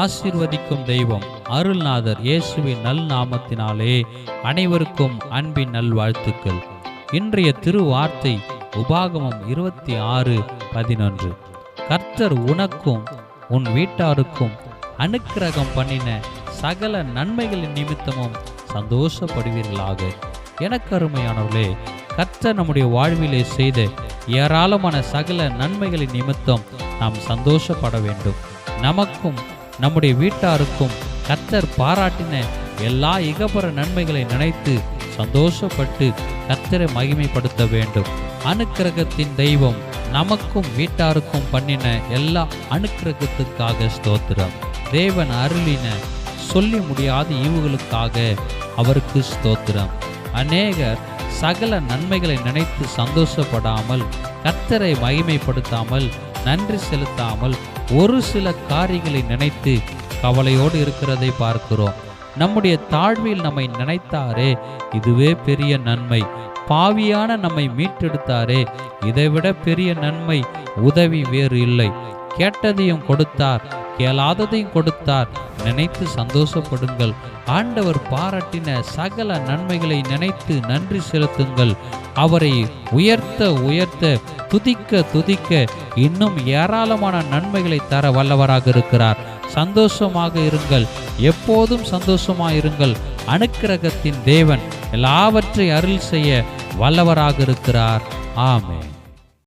ஆசீர்வதிக்கும் தெய்வம் அருள்நாதர் இயேசுவின் நல் நாமத்தினாலே அனைவருக்கும் அன்பின் நல்வாழ்த்துக்கள். இன்றைய திருவார்த்தை உபாகமம் இருபத்தி ஆறு பதினொன்று. கர்த்தர் உனக்கும் உன் வீட்டாருக்கும் அனுக்கிரகம் பண்ணின சகல நன்மைகளின் நிமித்தமும் சந்தோஷப்படுவீர்களாக. எனக்கருமையானவர்களே கர்த்தர் நம்முடைய வாழ்விலே செய்த ஏராளமான சகல நன்மைகளின் நிமித்தம் நாம் சந்தோஷப்பட வேண்டும். நமக்கும் நம்முடைய வீட்டாருக்கும் கத்தர் பாராட்டின எல்லா இகபர நன்மைகளை நினைத்து சந்தோஷப்பட்டு கத்தரை மகிமைப்படுத்த வேண்டும். அனுக்கிரகத்தின் தெய்வம் நமக்கும் வீட்டாருக்கும் பண்ணின எல்லா அனுக்கிரகத்துக்காக ஸ்தோத்திரம். தேவன் அருளின சொல்லி முடியாத ஈவுகளுக்காக அவருக்கு ஸ்தோத்திரம். அநேகர் சகல நன்மைகளை நினைத்து சந்தோஷப்படாமல் கத்தரை மகிமைப்படுத்தாமல் நன்றி செலுத்தாமல் ஒரு சில காரியங்களை நினைத்து கவலையோடு இருக்கிறதை பார்க்கிறோம். நம்முடைய தாழ்வில் நம்மை நினைத்தாரே இதுவே பெரிய நன்மை. பாவியான நம்மை மீட்டெடுத்தாரே இதைவிட பெரிய நன்மை உதவி வேறு இல்லை. கேட்டதையும் கொடுத்தார். கேளாததையும் கொடுத்தார். நினைத்து சந்தோஷப்படுங்கள். ஆண்டவர் பாராட்டின சகல நன்மைகளை நினைத்து நன்றி செலுத்துங்கள். அவரை உயர்த்த உயர்த்த துதிக்க துதிக்க இன்னும் ஏராளமான நன்மைகளை தர வல்லவராக இருக்கிறார். சந்தோஷமாக இருங்கள். எப்போதும் சந்தோஷமாக இருங்கள். அனுக்கிரகத்தின் தேவன் எல்லாவற்றை அருள் செய்ய வல்லவராக இருக்கிறார். ஆமே